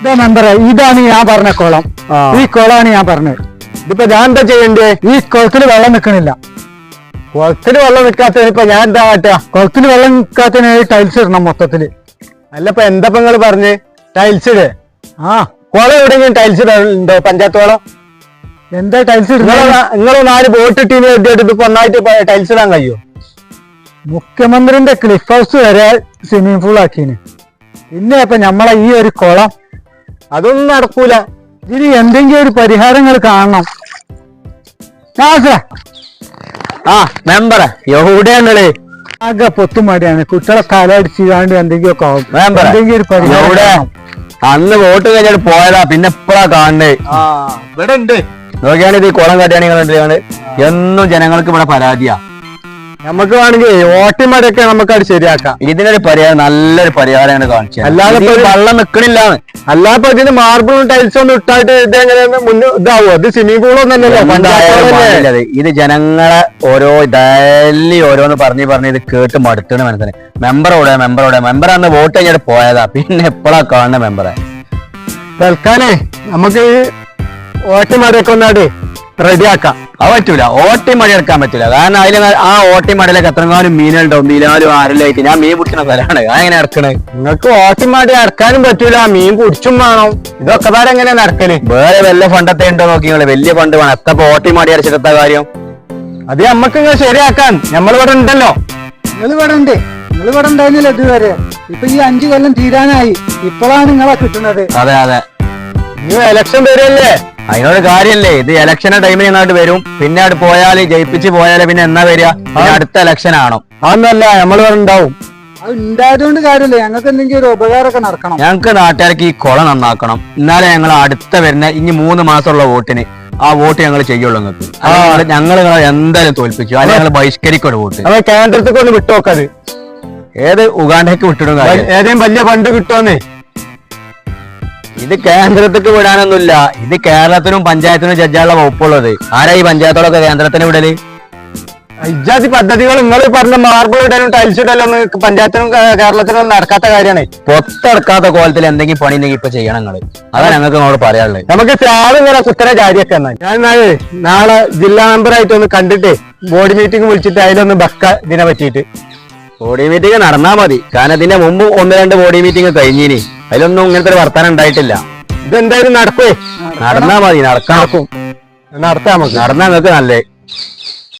ഇതാ മെമ്പറെ ഇതാണ് ഞാൻ പറഞ്ഞ കുളം. ആ. ഈ കുളമാണ് ഞാൻ പറഞ്ഞത്. ഇതിപ്പോ ഞാൻ എന്താ ചെയ്യണ്ടേ? ഈ കുളത്തിൽ വെള്ളം നിൽക്കണില്ല കുളത്തിന് വെള്ളം നിൽക്കാത്തതിന് ഇപ്പൊ ഞാൻ എന്താ കാട്ടുക കുളത്തിൽ വെള്ളം നിൽക്കാത്തതിന് ടൈൽസ് ഇടണം മൊത്തത്തിൽ. അല്ല ഇപ്പൊ എന്താ നിങ്ങൾ പറഞ്ഞ്? ടൈൽസ് ഇട്. ആ. കുളം എവിടെയെങ്കിലും ടൈൽസ് ഇടണ്ടോ? പഞ്ചായത്ത് കുളം? എന്താ ടൈൽസ് നിങ്ങളെ ഇടുന്നത് നാ- നിങ്ങളെ നാല് ബോട്ട് ടീം എത്തിയിട്ട് ഇപ്പൊ ഒന്നായിട്ട് ടൈൽസ് ഇടാൻ കഴിയോ? മുഖ്യമന്ത്രിന്റെ ക്ലിഫ് ഹൗസ് വരെ സ്വിമ്മിംഗ് പൂൾ ആക്കീന്. പിന്നെ ഇപ്പൊ നമ്മളെ ഈ ഒരു കുളം അതൊന്നും നടക്കൂല. ഇനി എന്തെങ്കിലും ഒരു പരിഹാരങ്ങൾ കാണണം. ആ മെമ്പറെ എവിടെയാണല്ലേ ആകെ പൊത്തുമടിയാണ്. കുട്ടികളെ കാലടിച്ചാണ്ട് കാണ്ട് ഒക്കെ ആവും. എന്തെങ്കിലും ഒരു പരിഹാരം അന്ന് വോട്ട് കഴിഞ്ഞിട്ട് പോയതാ പിന്നെ ഇപ്പഴാ ആ ഇവിടെ ഉണ്ട്. നോക്കിയാണ് ഈ കുളം കല്യാണികളുണ്ട് എന്നും ജനങ്ങൾക്ക് ഇവിടെ പരാതിയാ. നമുക്ക് വേണമെങ്കിൽ ഓട്ടിമടയൊക്കെ നമുക്ക് അത് ശരിയാക്കാം. ഇതിനൊരു പരിഹാരം നല്ലൊരു പരിഹാരമാണ് കാണിച്ചത്. അല്ലാതെ വെള്ളം നിക്കണില്ലാന്ന്. അല്ലാതെ ഇതിന് മാർബിളും ടൈൽസും ഒന്നും ഇട്ടായിട്ട് ഇത് എങ്ങനെ മുന്നേ ഇതാവോ? അത് സ്വിമ്മിംഗ് പൂളൊന്നും അല്ലല്ലോ എന്തായാലും പഞ്ചായത്ത് പാടില്ല ഇത്. ഇത് ജനങ്ങളെ ഓരോ ഡെയിലി ഓരോന്ന് പറഞ്ഞ് പറഞ്ഞ് ഇത് കേട്ട് മടുത്തണ മനസ്സിന് മെമ്പർ മെമ്പറോടെ മെമ്പർ അന്ന് വോട്ട് കഴിഞ്ഞിട്ട് പോയതാ. പിന്നെ എപ്പോഴാ കാണുന്ന മെമ്പറെ തൽക്കാലേ നമുക്ക് വോട്ട് മാറിയൊക്കെ ഒന്നാട് റെഡിയാക്കാം അത് പറ്റൂല. ഓട്ടി മഴ എടുക്കാൻ പറ്റൂല. കാരണം അതിൽ ആ ഓട്ടി മഴയിലൊക്കെ എത്രങ്ങാനും മീനുണ്ടാവും മീനാലും ആരിലായിട്ട് ഞാൻ മീൻ പിടിക്കുന്ന സ്ഥലമാണ്. അതെങ്ങനെ ഇറക്കണേ നിങ്ങൾക്ക് ഓട്ടി ഓട്ടിമാടി ഇറക്കാനും പറ്റൂല. മീൻ പിടിച്ചും വേണം. ഇതൊക്കെ താരം എങ്ങനെ നടക്കൽ? വേറെ വല്ല ഫണ്ടത്തെ ഉണ്ടോ നോക്കി നിങ്ങൾ? വലിയ ഫണ്ട് വേണം. എത്ര ഓട്ടി മടി അടിച്ചിട്ട് കാര്യം? അത് നമ്മക്ക് ഇങ്ങനെ ശരിയാക്കാൻ. നമ്മളിവിടെ ഉണ്ടല്ലോ. നിങ്ങൾ ഇവിടെ ഉണ്ട്. നിങ്ങൾ ഇവിടെ ഉണ്ടായിരുന്നില്ല ഇതുവരെ? ഇപ്പൊ ഈ അഞ്ചു കൊല്ലം തീരാനായി. ഇപ്പോഴാണ് നിങ്ങളെ കിട്ടുന്നത്. അതെ അതെ. ഇനി എലക്ഷൻ വരികയല്ലേ അതിനോട് കാര്യല്ലേ? ഇത് ഇലക്ഷന്റെ ടൈമിൽ ഇങ്ങോട്ട് വരും. പിന്നെ അവിടെ പോയാൽ ജയിപ്പിച്ച് പോയാൽ പിന്നെ എന്നാ വരിക? അടുത്ത ഇലക്ഷൻ ആണോ? അതൊന്നല്ല നമ്മൾ ഉണ്ടാവും. അത് ഉണ്ടായതുകൊണ്ട് കാര്യമില്ല. ഞങ്ങൾക്ക് എന്തെങ്കിലും ഒരു ഉപകാരമൊക്കെ നടക്കണം. ഞങ്ങൾക്ക് നാട്ടുകാർക്ക് ഈ കുളം നന്നാക്കണം. എന്നാലേ ഞങ്ങൾ അടുത്ത വരുന്ന ഇനി മൂന്ന് മാസമുള്ള വോട്ടിന് ആ വോട്ട് ഞങ്ങൾ ചെയ്യുള്ളൂ നിങ്ങൾക്ക്. ഞങ്ങൾ എന്തായാലും തോൽപ്പിച്ചു അല്ലെങ്കിൽ ഞങ്ങൾ ബഹിഷ്കരിക്കൊരു വോട്ട്. കേന്ദ്രത്തിൽ ഒന്ന് വിട്ടുനോക്കത് ഏത് ഉഗാണ്ടയ്ക്ക് വിട്ടിടും ഏതെങ്കിലും വലിയ ഫണ്ട് കിട്ടുമെന്നേ ഇത് കേന്ദ്രത്തിക്ക് വിടാനൊന്നുമില്ല. ഇത് കേരളത്തിനും പഞ്ചായത്തിനും ജഡ്ജാനുള്ള വകുപ്പുള്ളത്. ആരാ ഈ പഞ്ചായത്തോടൊക്കെ കേന്ദ്രത്തിന് വിടൽ? ഇജാതി പദ്ധതികൾ നിങ്ങൾ പറഞ്ഞ മാർബിൾ ഇടലും ടൈൽസ് ഇടലും ഒന്നും പഞ്ചായത്തിനും കേരളത്തിനും നടക്കാത്ത കാര്യമാണ്. പൊത്തടക്കാത്ത കോലത്തിൽ എന്തെങ്കിലും പണി ഉണ്ടെങ്കിൽ ഇപ്പൊ ചെയ്യണം നിങ്ങൾ. അതാണ് ഞങ്ങൾക്ക് നിങ്ങളോട് പറയാനുള്ളത്. നമുക്ക് ആളും ഇങ്ങനെ കുത്തനെ എന്നാൽ ഞാൻ നാളെ നാളെ ജില്ലാ മെമ്പറായിട്ട് ഒന്ന് കണ്ടിട്ട് ബോർഡ് മീറ്റിംഗ് വിളിച്ചിട്ട് അതിലൊന്ന് ബക്ക ഇതിനെ പറ്റിയിട്ട്. ബോഡി മീറ്റിംഗ് നടന്നാ മതി. കാരണം ഇതിന്റെ മുമ്പ് ഒന്ന് രണ്ട് ബോഡി മീറ്റിംഗ് കഴിഞ്ഞിനി. അതിലൊന്നും ഇങ്ങനത്തെ ഒരു വർത്താനം ഉണ്ടായിട്ടില്ല. ഇതെന്തായാലും നടക്കുവേ. നടന്നാ മതി നടക്കണം. നടക്കും. നടത്താം നമുക്ക്. നടന്നാ നിങ്ങൾക്ക് നല്ലേ.